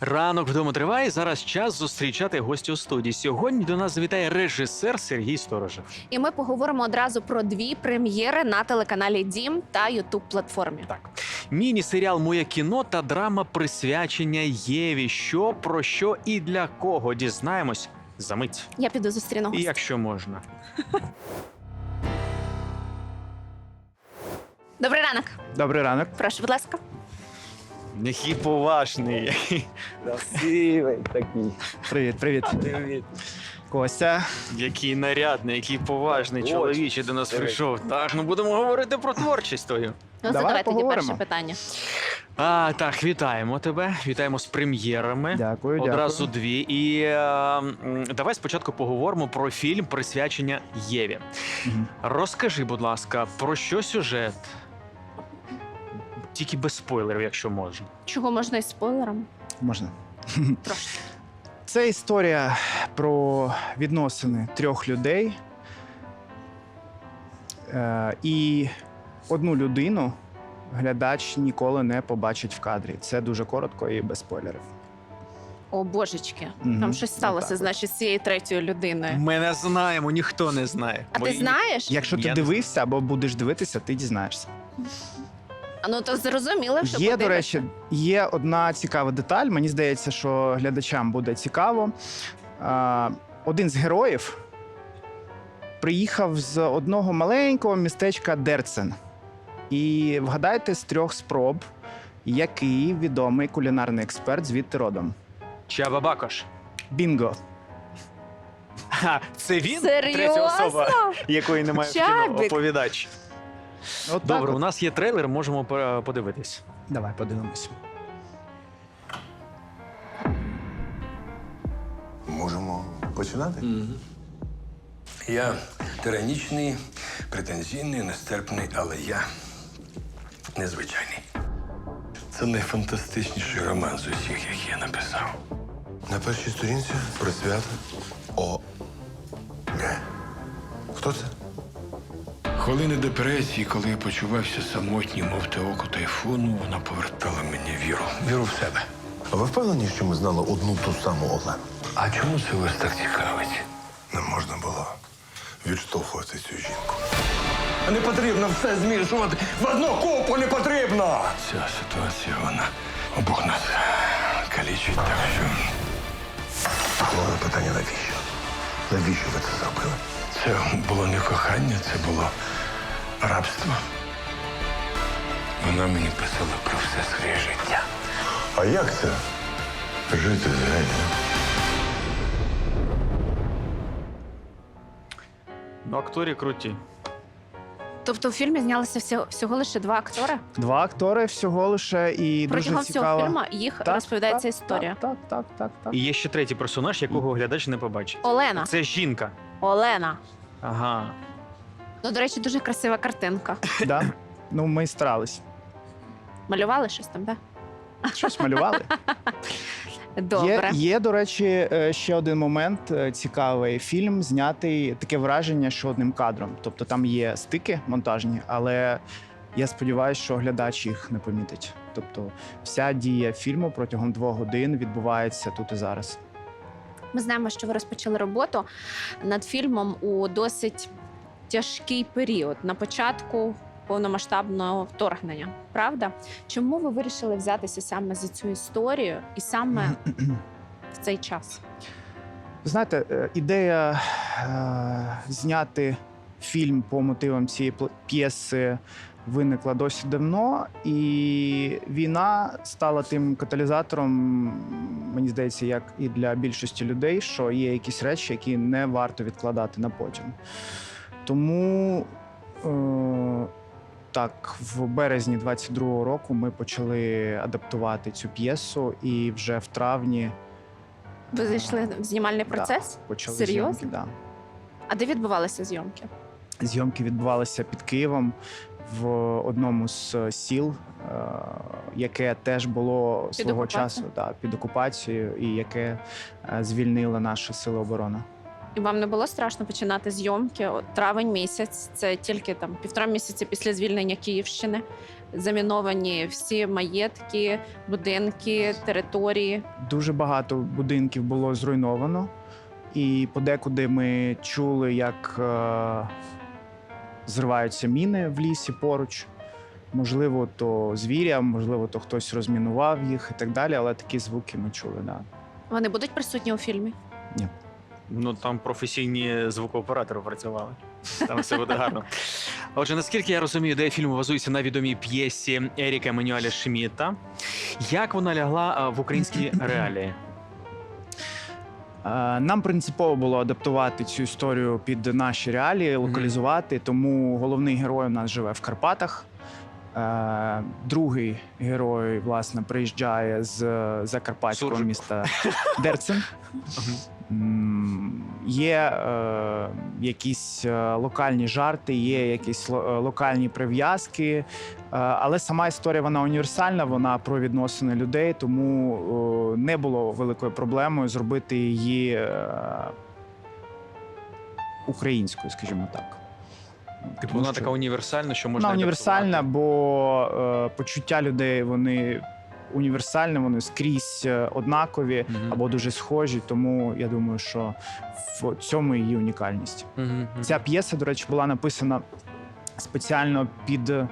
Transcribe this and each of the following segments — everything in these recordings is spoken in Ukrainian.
Ранок вдома триває. Зараз час зустрічати гостя у студії. Сьогодні до нас завітає режисер Сергій Сторожев. І ми поговоримо одразу про дві прем'єри на телеканалі Дім та Ютуб платформі. Так, міні-серіал Моє кіно та драма присвячення Єві. Що про що і для кого дізнаємось за мить. Я піду зустріну І якщо можна. Добрий ранок. Добрий ранок. Прошу, будь ласка. Який поважний, красивий такий. Привіт, привіт. Привіт. Костя. Який нарядний, який поважний Ось. чоловіче до нас Диви. прийшов. Так, ну будемо говорити про творчість твою. Ну, Давай задавай тоді поговоримо. перше питання. А, так, вітаємо тебе. Вітаємо з прем'єрами. Дякую, Одразу дякую. дві. І е, м, давай спочатку поговоримо про фільм присвячення Єві. Мгм. Розкажи, будь ласка, про що сюжет? Тільки без спойлерів, якщо можна. Чого можна із спойлером? Можна. Трошки. Це історія про відносини трьох людей. Е, і одну людину глядач ніколи не побачить в кадрі. Це дуже коротко і без спойлерів. О, божечки. Мгм. Там щось сталося, Отак от. значить, з цією третьою людиною. Ми не знаємо, ніхто не знає. А Бо ти знаєш? Якщо ти Я не дивився або будеш дивитися, ти дізнаєшся. А ну то зрозуміло, що Є, до речі, є одна цікава деталь. Мені здається, що глядачам буде цікаво. А, Один з героїв приїхав з одного маленького містечка Дерцен. І вгадайте з трьох спроб, який відомий кулінарний експерт звідти родом. Чаба Бакош. Бінго! Ха, це він? Серйозно? Третя особа, якої немає в кіно. Чабік. Оповідач. От Добре, так у нас є трейлер, можемо подивитись. Давай подивимось. Можемо починати? Я тиранічний, претензійний, нестерпний, але я незвичайний. Це найфантастичніший роман з усіх, які я написав. На першій сторінці про свято О. Хто це? Хвилини депресії, коли я почувався самотнім, мов те око тайфуну, вона повертала мені віру. Віру в себе. А ви впевнені, що ми знали одну ту саму Олену? А чому це вас так цікавить? Не можна було відштовхувати цю жінку. Не потрібно все змішувати. В одну купу не потрібно. Ця ситуація, вона обох нас калічить, так що. Головне питання навіщо? Навіщо ви це зробили? Це було не кохання, це було рабство. Вона мені писала про все своє життя. А як це? Жити з генієм? Ну, актори круті. Тобто у фільмі знялися всього, всього лише два актори. Два актори всього лише і Протягом дуже всього фільму їх Так, розповідається так, історія. Так, так, так, так. І є ще третій персонаж, якого глядач не побачить. Олена. Це жінка. Олена. Ага. Ну, до речі, дуже красива картинка. Да? Ну, ми старались. Малювали щось там, так? Щось малювали. Добре. Є, є, до речі, е, ще один момент е, цікавий. Фільм знятий таке враження, що одним кадром. Тобто там є стики монтажні, але я сподіваюся, що глядач їх не помітить. Тобто, вся дія фільму протягом двох годин відбувається тут і зараз. Ми знаємо, що ви розпочали роботу над фільмом у досить тяжкий період на початку повномасштабного вторгнення. Правда? Чому ви вирішили взятися саме за цю історію і саме в цей час? Знаєте, е, ідея е, зняти фільм по мотивам цієї п'єси виникла досить давно, і війна стала тим каталізатором, мені здається, як і для більшості людей, що є якісь речі, які не варто відкладати на потім. Тому. Е, так, в березні 22-го року ми почали адаптувати цю п'єсу, і вже в травні Ви зайшли в знімальний процес? почали Серйозно? зйомки. Да. А де відбувалися зйомки? Зйомки відбувалися під Києвом в одному з е, сіл, е, яке теж було Під свого окупацією? часу да, під окупацією, і яке е, звільнила наші сили оборони. І вам не було страшно починати зйомки? От травень місяць, це тільки там півтора місяці після звільнення Київщини. заміновані всі маєтки, будинки, території. Дуже багато будинків було зруйновано, і подекуди ми чули, як е, зриваються міни в лісі поруч. Можливо, то звіря, можливо, то хтось розмінував їх і так далі, але такі звуки ми чули. Да. Вони будуть присутні у фільмі. Ну там професійні звукооператори працювали. Там все буде гарно. Отже, наскільки я розумію, ідея фільму базується на відомій п'єсі Еріка Еммануеля Шміта. Як вона лягла в українські реалії? Е, Нам принципово було адаптувати цю історію під наші реалії, локалізувати. Тому головний герой у нас живе в Карпатах. Е, Другий герой, власне, приїжджає з закарпатського міста Дерцин. Є е, якісь е, локальні жарти, є якісь е, локальні прив'язки, е, але сама історія вона універсальна, вона про відносини людей, тому е, не було великою проблемою зробити її е, українською, скажімо так. Тому вона що така універсальна, що можна вона універсальна, бо е, почуття людей вони універсальні, вони скрізь е, однакові Мгм. або дуже схожі. Тому я думаю, що в цьому її унікальність. Мгм. Ця п'єса, до речі, була написана спеціально під е,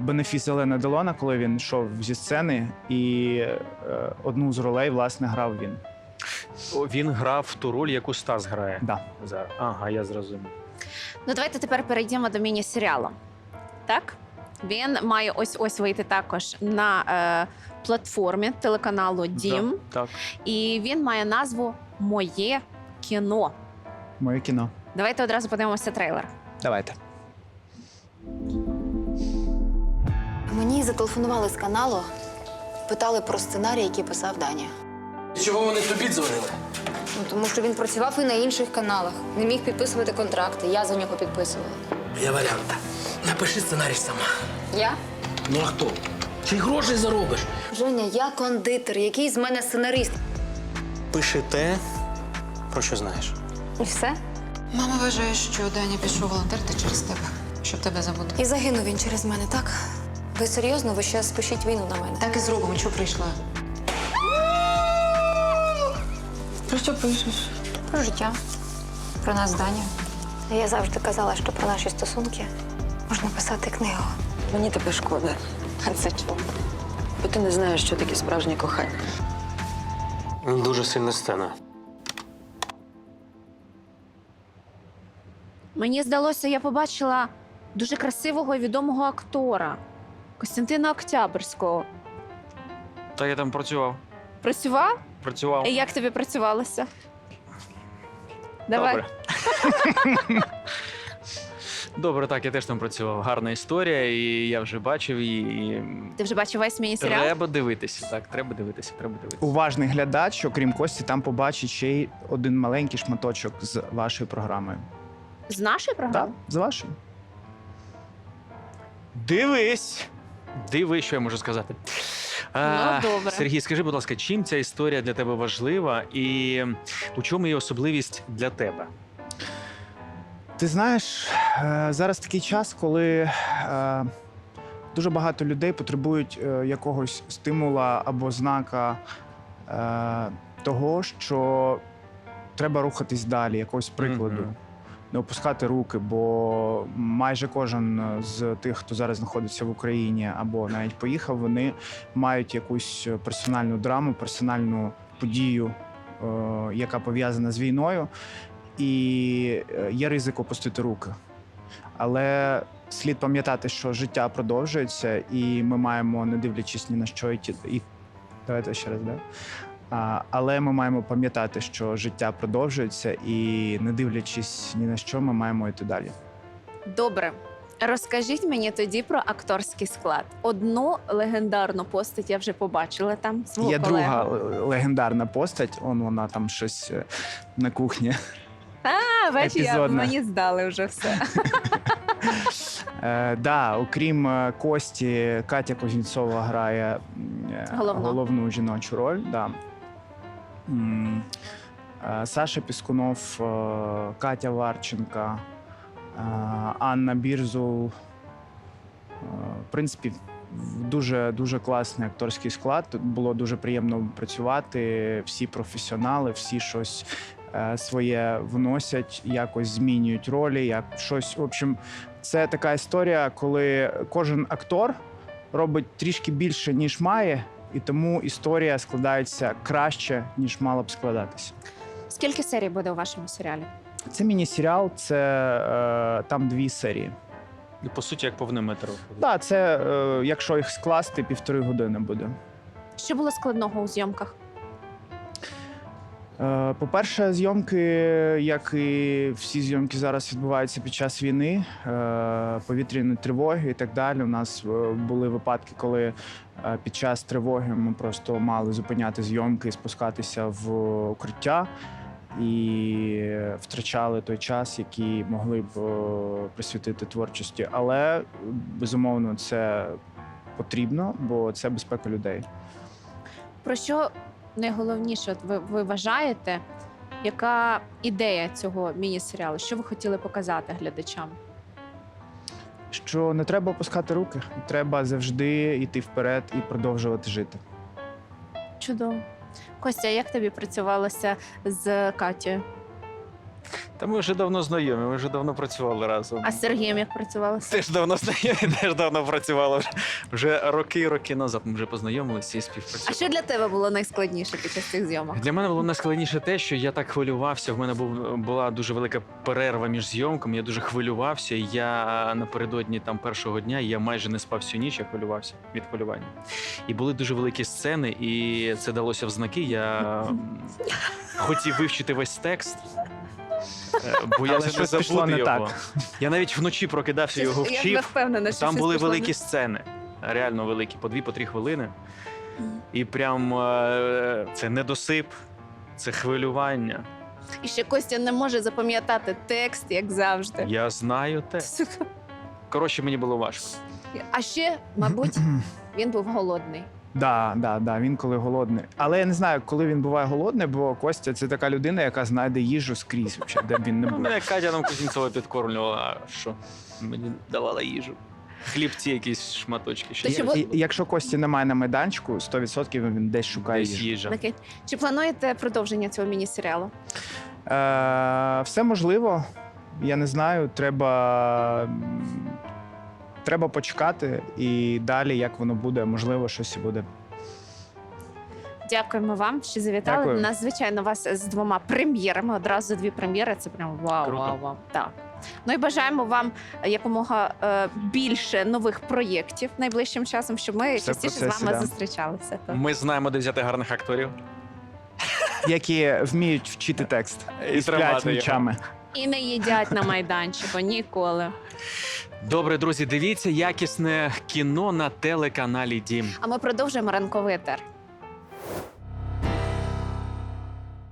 бенефіс Елена Делона, коли він йшов зі сцени, і е, одну з ролей власне грав він. Він грав ту роль, яку Стас грає Да. зараз. Ага, я зрозумів. Ну, давайте тепер перейдемо до міні-серіалу. Так? Він має ось ось вийти також на е, платформі телеканалу Дім, Да, так. і він має назву Моє кіно. Моє кіно. Давайте одразу подивимося трейлер. Давайте. Мені зателефонували з каналу, питали про сценарій, який писав Даня. Чого вони тобі дзвонили? Ну, тому що він працював і на інших каналах, не міг підписувати контракти. Я за нього підписувала. Є варіант. Напиши сценарій сама. Я? Ну а хто? Чи грошей заробиш? Женя, я кондитер, який з мене сценарист. Пиши те, про що знаєш. І все? Мама вважає, що Даня пішов волонтерити через тебе, щоб тебе забути. І загинув він через мене, так? Ви серйозно? Ви ще спишіть війну на мене? Так і зробимо, що прийшла. Про що пишеш? Про життя. Про нас з Даню. Я завжди казала, що про наші стосунки можна писати книгу. Мені тебе шкода. А це чому? Бо ти не знаєш, що таке справжнє кохання. Дуже сильна сцена. Мені здалося, я побачила дуже красивого і відомого актора Костянтина Октябрського. Та я там працював. Працював? Працював. І як тобі працювалося? Давай. Добре. Добре, так, я теж там працював. Гарна історія, і я вже бачив її. І... Ти вже бачив весь міні-серіал? Треба дивитися. Так, треба дивитися, треба дивитися. Уважний глядач, окрім Кості, там побачить ще й один маленький шматочок з вашою програмою. З нашої Так, програми? з вашою. Дивись! Диви, що я можу сказати. Ну, добре. Сергій, скажи, будь ласка, чим ця історія для тебе важлива і у чому її особливість для тебе? Ти знаєш, е, зараз такий час, коли е, дуже багато людей потребують е, якогось стимула або знака того, що треба рухатись далі, якогось прикладу. Не опускати руки, бо майже кожен з тих, хто зараз знаходиться в Україні або навіть поїхав, вони мають якусь персональну драму, персональну подію, яка пов'язана з війною і е, є ризик опустити руки. Але слід пам'ятати, що життя продовжується, і ми маємо, не дивлячись ні на що, йти. І... Давайте ще раз, да? А, але ми маємо пам'ятати, що життя продовжується, і не дивлячись ні на що, ми маємо йти далі. Добре. Розкажіть мені тоді про акторський склад. Одну легендарну постать я вже побачила там. Свого Є колегу. друга легендарна постать, он вона там щось е, на кухні. А, бачиш, я, епізодна. мені здали вже все. Е, да, окрім е, Кості, Катя Кузнєцова грає е, Головну. головну жіночу роль. Да. М, е, Саша Піскунов, е, Катя Варченка, е, Анна Бірзул. В принципі, в- дуже дуже класний акторський склад. Тут було дуже приємно працювати. Всі професіонали, всі щось своє вносять, якось змінюють ролі. Як щось. В общем, це така історія, коли кожен актор робить трішки більше, ніж має, і тому історія складається краще, ніж мала б складатися. Скільки серій буде у вашому серіалі? Це міні-серіал, це е, там дві серії. І по суті, як повний метр. виходить. Так, це е, якщо їх скласти, півтори години буде. Що було складного у зйомках? Е, По-перше, зйомки, як і всі зйомки зараз відбуваються під час війни, е, повітряної тривоги і так далі. У нас е, були випадки, коли під час тривоги ми просто мали зупиняти зйомки і спускатися в укриття. І втрачали той час, який могли б присвятити творчості. Але безумовно це потрібно, бо це безпека людей. Про що найголовніше от ви, ви вважаєте? Яка ідея цього міні-серіалу? Що ви хотіли показати глядачам? що не треба опускати руки, треба завжди йти вперед і продовжувати жити. Чудово. Костя, як тобі працювалося з Катєю? Та ми вже давно знайомі, ми вже давно працювали разом. А з Сергієм як працювалося? Теж давно знайомі, теж давно працювали. Вже, вже роки і роки назад ми вже познайомилися і А що для тебе було найскладніше під час цих зйомок? Для мене було найскладніше те, що я так хвилювався. В мене був була дуже велика перерва між зйомками. Я дуже хвилювався. і Я напередодні там першого дня я майже не спав всю ніч, я хвилювався від хвилювання. І були дуже великі сцени, і це далося в знаки. Я хотів вивчити весь текст. Е, Бо я Але вже не щось пішло забуду не його. так. Я навіть вночі прокидався, його Я вчив. впевнена, що Там щось були пішло не великі сцени, реально великі, по дві, по три хвилини. І прям е, це недосип, це хвилювання. І ще Костя не може запам'ятати текст, як завжди. Я знаю те. Коротше, мені було важко. А ще, мабуть, він був голодний. Да, да, да, він коли голодний. Але я не знаю, коли він буває голодний, бо Костя це така людина, яка знайде їжу скрізь, вообще, де б він не Ну, був. мене Катя нам Кузінцова підкормлювала, а що? Мені давала їжу. Хлібці, якісь шматочки. Ще Та чого- І, якщо Кості немає на майданчику, 100% він десь шукає Десь їжу. їжа. Таке. Чи плануєте продовження цього міні-серіалу? Е, все можливо. Я не знаю, треба. м, Треба почекати і далі, як воно буде, можливо, щось і буде. Дякуємо вам, що завітали. Дякую. У нас, звичайно, вас з двома прем'єрами. Одразу дві прем'єри. Це прям вау, Круто. вау, вау. Так. Ну і бажаємо вам якомога е, більше нових проєктів найближчим часом, щоб ми Все в частіше з процесі, вами да. зустрічалися. Так. Ми знаємо, де взяти гарних акторів. Які вміють вчити текст І і сплять тримати його. ночами. І не їдять на майданчику ніколи. Добре, друзі, дивіться якісне кіно на телеканалі Дім. А ми продовжуємо ранковий етер.